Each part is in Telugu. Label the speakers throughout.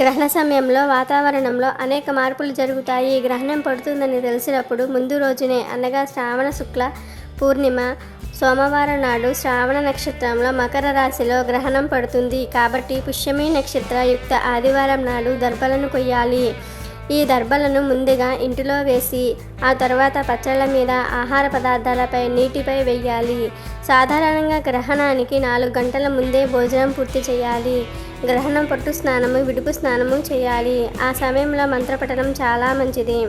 Speaker 1: గ్రహణ సమయంలో వాతావరణంలో అనేక మార్పులు జరుగుతాయి. గ్రహణం పడుతుందని తెలిసినప్పుడు ముందు రోజునే అనగా శ్రావణ శుక్ల పూర్ణిమ సోమవారం నాడు శ్రావణ నక్షత్రంలో మకర రాశిలో గ్రహణం పడుతుంది. కాబట్టి పుష్యమి నక్షత్ర యుక్త ఆదివారం నాడు దర్భలను కొయ్యాలి. ఈ దర్భలను ముందుగా ఇంటిలో వేసి ఆ తర్వాత పచ్చళ్ళ మీద ఆహార పదార్థాలపై నీటిపై వేయాలి. సాధారణంగా గ్రహణానికి నాలుగు గంటల ముందే భోజనం పూర్తి చేయాలి. గ్రహణం పట్టు స్నానము విడుపు స్నానము చేయాలి. ఆ సమయంలో మంత్రపఠనం చాలా మంచిది.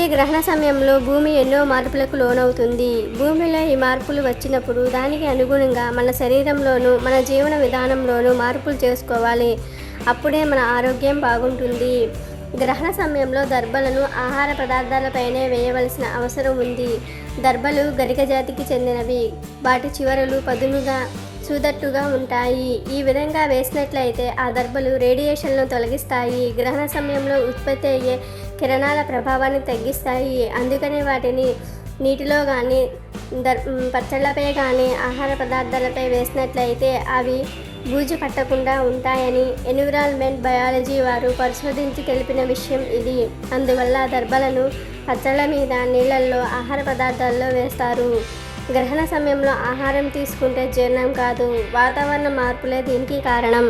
Speaker 1: ఈ గ్రహణ సమయంలో భూమి ఎన్నో మార్పులకు లోనవుతుంది. భూమిలో ఈ మార్పులు వచ్చినప్పుడు దానికి అనుగుణంగా మన శరీరంలోనూ మన జీవన విధానంలోనూ మార్పులు చేసుకోవాలి. అప్పుడే మన ఆరోగ్యం బాగుంటుంది. గ్రహణ సమయంలో దర్భలను ఆహార పదార్థాలపైనే వేయవలసిన అవసరం ఉంది. దర్భలు గరిక జాతికి చెందినవి. వాటి చివరలు పదునుగా చూదట్టుగా ఉంటాయి. ఈ విధంగా వేసినట్లయితే ఆ దర్భలు రేడియేషన్ను తొలగిస్తాయి. గ్రహణ సమయంలో ఉత్పత్తి అయ్యే కిరణాల ప్రభావాన్ని తగ్గిస్తాయి. అందుకని వాటిని నీటిలో కానీ దర్ పచ్చళ్ళపై కానీ ఆహార పదార్థాలపై వేసినట్లయితే అవి బూజు పట్టకుండా ఉంటాయని ఎన్విరాన్మెంట్ బయాలజీ వారు పరిశోధించి తెలిపిన విషయం ఇది. అందువల్ల దర్భలను పచ్చళ్ళ మీద నీళ్ళల్లో ఆహార పదార్థాల్లో వేస్తారు. గ్రహణ సమయంలో ఆహారం తీసుకుంటే జీర్ణం కాదు. వాతావరణ మార్పులే దీనికి కారణం.